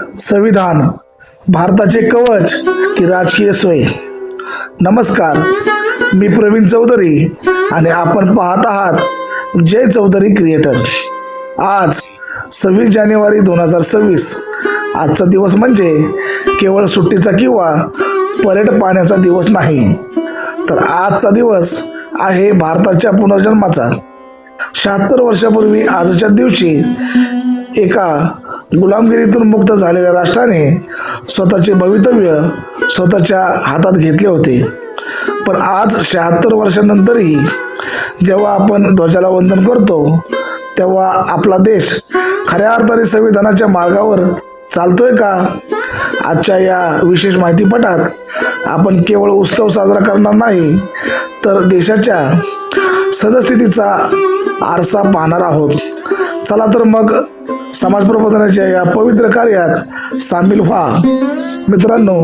संविधान भारताचे कवच की राजकीय सोय. नमस्कार मी प्रवीण चौधरी आणि आपण पाहत आहात जय चौधरी क्रिएटर. आज सव्वीस जानेवारी दोन हजार सव्वीस. आजचा दिवस म्हणजे केवळ सुट्टीचा किंवा परेड पाहण्याचा दिवस नाही. तर आजचा दिवस आहे भारताच्या पुनर्जन्माचा. शहात्तर वर्षापूर्वी आजच्या दिवशी एका गुलामगिरीतून मुक्त झालेल्या राष्ट्राने स्वतःचे भवितव्य स्वतःच्या हातात घेतले होते. पण आज शहात्तर वर्षानंतरही जेव्हा आपण ध्वजाला वंदन करतो तेव्हा आपला देश खऱ्या अर्थाने संविधानाच्या मार्गावर चालतोय का? आजच्या या विशेष माहितीपटात आपण केवळ उत्सव साजरा करणार नाही तर देशाच्या सदस्थितीचा आरसा पाहणार आहोत. चला तर मग समाज प्रबोधनाच्या या पवित्र कार्यात सामील व्हा. मित्रांनो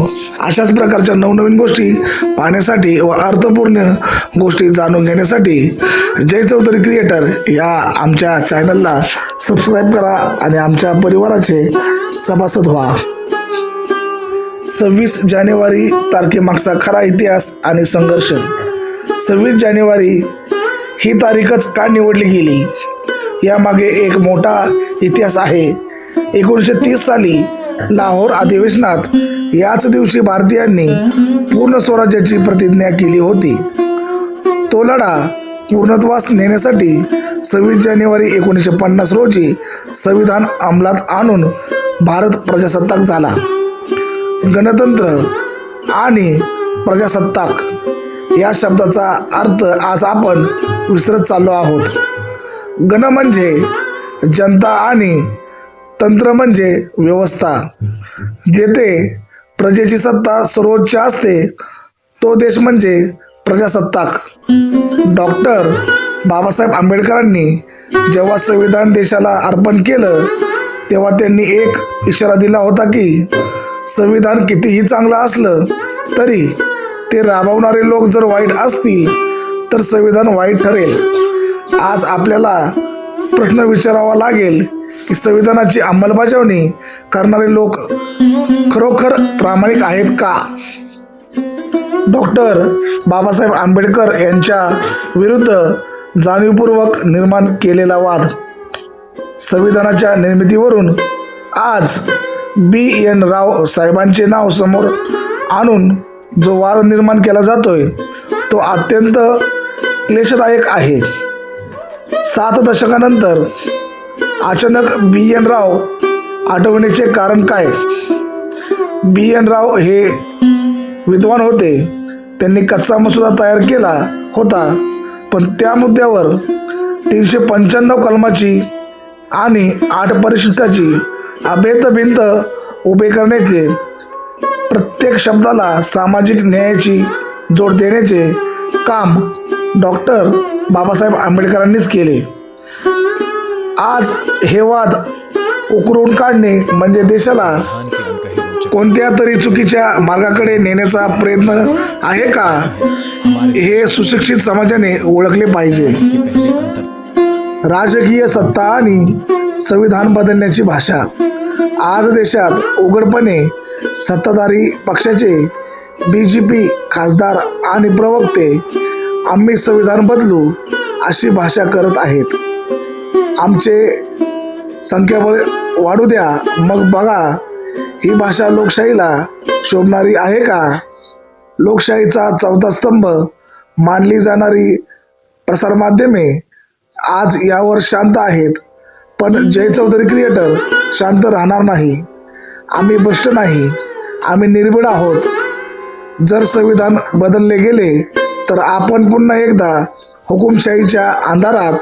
अशाच प्रकारच्या नवनवीन गोष्टी पाहण्यासाठी व अर्थपूर्ण गोष्टी जाणून घेण्यासाठी जय चौधरी क्रिएटर या आमच्या चॅनलला सबस्क्राईब करा आणि आमच्या परिवाराचे सभासद व्हा. सव्वीस जानेवारी तारखेमागचा खरा इतिहास आणि संघर्ष. सव्वीस जानेवारी ही तारीखच का निवडली गेली? यामागे एक मोठा इतिहास आहे. एकोणीसशे तीस साली लाहोर अधिवेशनात याच दिवशी भारतीयांनी पूर्ण स्वराज्याची प्रतिज्ञा केली होती. तो लढा पूर्णत्वास नेण्यासाठी सव्वीस जानेवारी एकोणीसशे पन्नास रोजी संविधान अंमलात आणून भारत प्रजासत्ताक झाला. गणतंत्र आणि प्रजासत्ताक या शब्दाचा अर्थ आज आपण विसरत चाललो आहोत. गण म्हणजे जनता आणि तंत्र म्हणजे व्यवस्था. जेथे प्रजेची सत्ता सर्वोच्च असते तो देश म्हणजे प्रजासत्ताक. डॉक्टर बाबासाहेब आंबेडकरांनी जेव्हा संविधान देशाला अर्पण केलं तेव्हा त्यांनी एक इशारा दिला होता की संविधान कितीही चांगलं असलं तरी ते राबवणारे लोक जर वाईट असतील तर संविधान वाईट ठरेल. आज आपल्याला प्रश्न विचारावा लागेल की संविधानाची अंमलबजावणी करणारे लोक खरोखर प्रामाणिक आहेत का? डॉक्टर बाबासाहेब आंबेडकर यांच्या विरुद्ध जाणीवपूर्वक निर्माण केलेला वाद संविधानाच्या निर्मितीवरून आज बी एन राव साहेबांचे नाव समोर आणून जो वाद निर्माण केला जातोय तो अत्यंत क्लेशदायक आहे. सात दशकानंतर अचानक बी एन राव आठवण्याचे कारण काय? बी एन राव हे विद्वान होते. त्यांनी कच्चा मसुदा तयार केला होता. पण त्या मुद्द्यावर तीनशे पंच्याण्णव कलमाची आणि आठ परिशिष्टाची अभेद भिंत उभे करण्याचे प्रत्येक शब्दाला सामाजिक न्यायाची जोड देण्याचे काम डॉक्टर बाबासाहेब आंबेडकरांनीच केले. आज हे वाद उकरून काढणे म्हणजे देशाला कोणत्या तरी चुकीच्या मार्गाकडे नेण्याचा प्रयत्न आहे का? हे सुशिक्षित समाजाने ओळखले पाहिजे. राजकीय सत्ता आणि संविधान बदलण्याची भाषा. आज देशात उघडपणे सत्ताधारी पक्षाचे बी जे पी खासदार आणि प्रवक्ते आम्ही संविधान बदलू अशी भाषा करत आहेत. आमचे संख्याबळ वाढू द्या मग बघा ही भाषा लोकशाहीला शोभणारी आहे का? लोकशाहीचा चौथा स्तंभ मानली जाणारी प्रसारमाध्यमे आज यावर शांत आहेत. पण जय चौधरी क्रिएटर शांत राहणार नाही. आम्ही भ्रष्ट नाही. आम्ही निर्भीड आहोत. जर संविधान बदलले गेले तर आपण पुन्हा एकदा हुकुमशाहीच्या अंधारात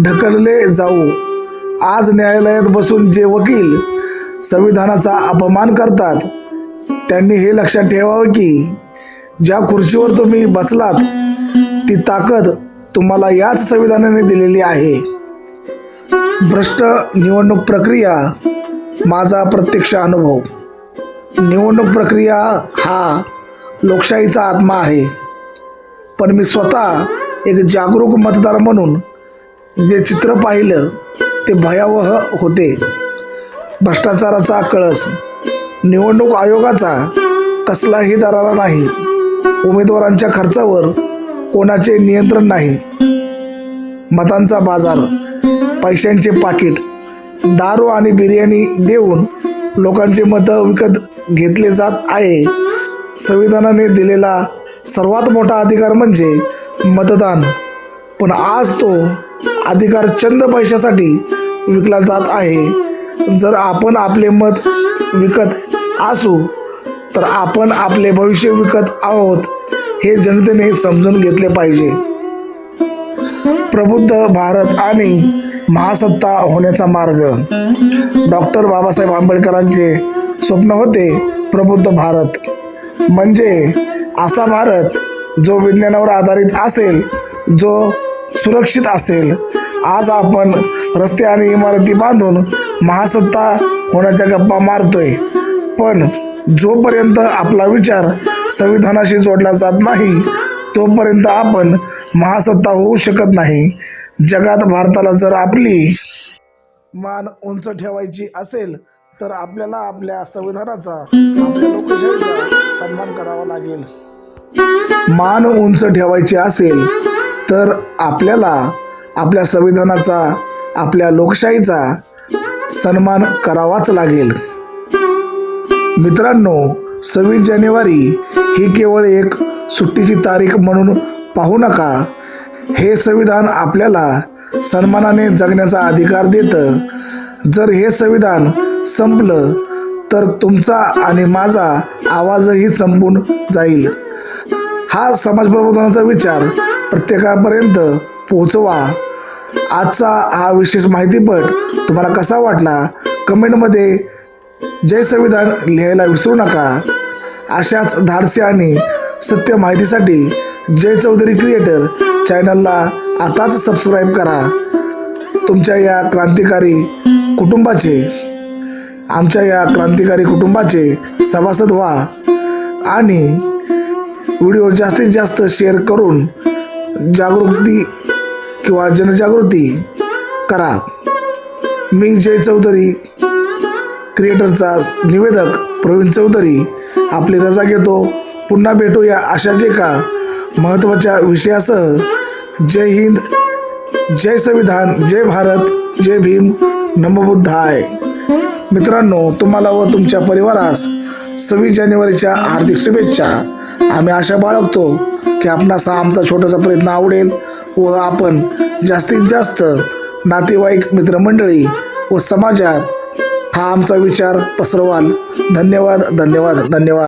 ढकलले जाऊ. आज न्यायालयात बसून जे वकील संविधानाचा अपमान करतात त्यांनी हे लक्षात ठेवावं की ज्या खुर्चीवर तुम्ही बसलात ती ताकद तुम्हाला याच संविधानाने दिलेली आहे. भ्रष्ट निवडणूक प्रक्रिया माझा प्रत्यक्ष अनुभव. निवडणूक प्रक्रिया हा लोकशाहीचा आत्मा आहे. पण मी स्वतः एक जागरूक मतदार म्हणून जे चित्र पाहिलं ते भयावह होते. भ्रष्टाचाराचा कळस निवडणूक आयोगाचा कसलाही दरारा नाही. उमेदवारांच्या खर्चावर कोणाचे नियंत्रण नाही. मतांचा बाजार पैशांचे पाकिट दारू आणि बिर्याणी देऊन लोकांचे मतं विकत घेतले जात आहे. संविधानाने दिलेला सर्वात मोठा अधिकार म्हणजे मतदान. पण आज तो अधिकार चंद पैशासाठी विकला जात आहे. जर आपण आपले मत विकत असू तर आपण आपले भविष्य विकत आहोत हे जनतेने समजून घेतले पाहिजे. प्रबुद्ध भारत आणि महासत्ता होण्याचा मार्ग. डॉक्टर बाबासाहेब आंबेडकरांचे स्वप्न होते प्रबुद्ध भारत. म्हणजे असा भारत जो विज्ञानावर आधारित असेल जो सुरक्षित असेल. आज आपण रस्ते आणि इमारती बांधून महासत्ता होण्याच्या गप्पा मारतोय. पण जोपर्यंत आपला विचार संविधानाशी जोडला जात नाही तोपर्यंत आपण महासत्ता होऊ शकत नाही. जगात भारताला जर आपली मान उंच ठेवायची असेल तर आपल्याला आपल्या संविधानाचा आपल्या लोकशाहीचा सन्मान करावा लागेल. मान उंच ठेवायची असेल तर आपल्याला आपल्या संविधानाचा आपल्या लोकशाहीचा सन्मान करावाच लागेल. मित्रांनो सव्वीस जानेवारी ही केवळ एक सुट्टीची तारीख म्हणून पाहू नका. हे संविधान आपल्याला सन्मानाने जगण्याचा अधिकार देतं. जर हे संविधान संपलं तर तुमचा आणि माझा आवाजही संपून जाईल. हा समाज प्रबोधनाचा विचार प्रत्येकापर्यंत पोहोचवा. आजचा हा विशेष माहितीपट तुम्हाला कसा वाटला? कमेंटमध्ये जय संविधान लिहायला विसरू नका. अशाच धाडसी आणि सत्य माहितीसाठी जय चौधरी क्रिएटर चॅनलला आताच सबस्क्राईब करा. तुमच्या या क्रांतिकारी कुटुंबाचे आमच्या या क्रांतिकारी कुटुंबाचे सभासद व्हा आणि व्हिडिओ जास्तीत जास्त शेअर करून जागृती किंवा जनजागृती करा. मी जय चौधरी क्रिएटरचा निवेदक प्रवीण चौधरी. आपली रजा घेतो. पुन्हा भेटूया अशाच एका महत्त्वाच्या विषयासह जय हिंद जय संविधान जय भारत जय भीम नमबुद्धाय. मित्रांनो तुम्हाला व तुमच्या परिवारास सव्वीस जानेवारीच्या हार्दिक शुभेच्छा. आम्ही आशा बाळगतो की आपणास हा आमचा छोटासा प्रयत्न आवडेल व आपण जास्तीत जास्त नातेवाईक मित्रमंडळी व समाजात हा आमचा विचार पसरवाल. धन्यवाद धन्यवाद धन्यवाद.